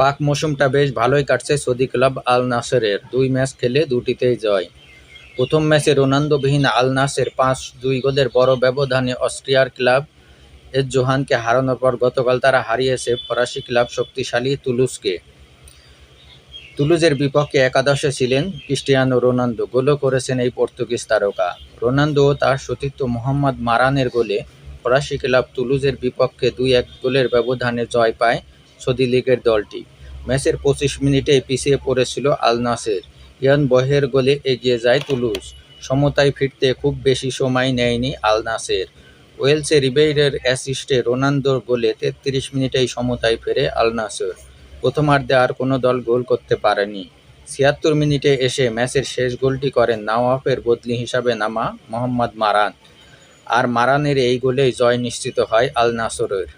পাক মৌসুমটা বেশ ভালোই কাটছে সৌদি ক্লাব আল নাসেরের। দুই ম্যাচ খেলে দুটিতেই জয়। প্রথম ম্যাচে রোনালদোবিহীন আল নাসের পাঁচ দুই গোলের বড় ব্যবধানে অস্ট্রিয়ার ক্লাব এস জোহানকে হারানোর পর গতকাল তারা হারিয়েছে ফরাসি ক্লাব শক্তিশালী তুলুসকে তুলুজের বিপক্ষে একাদশে ছিলেন ক্রিস্টিয়ানো রোনালদো, গোলও করেছেন এই পর্তুগিজ তারকা। রোনালদো ও তার সতীর্থ মোহাম্মদ মারানের গোলে ফরাসি ক্লাব তুলুজের বিপক্ষে দুই এক গোলের ব্যবধানে জয় পায় সৌদি লীগের দলটি। ম্যাচের পঁচিশ মিনিটেই পিছিয়ে পড়েছিল আল নাসের। ইয়ান বহের গোলে এগিয়ে যায় তুলুজ। সমতায় ফিরতে খুব বেশি সময় নেয়নি আল নাসের। ওয়েলসে রিবেইরের অ্যাসিস্টে রোনালদোর গোলে তেত্রিশ মিনিটেই সমতায় ফেরে আল নাসের। প্রথমার্ধে আর কোনো দল গোল করতে পারেনি। ছিয়াত্তর মিনিটে এসে ম্যাচের শেষ গোলটি করেন নওয়াফের বদলি হিসাবে নামা মোহাম্মদ মারান। আর মারানের এই গোলেই জয় নিশ্চিত হয় আল নাসরের।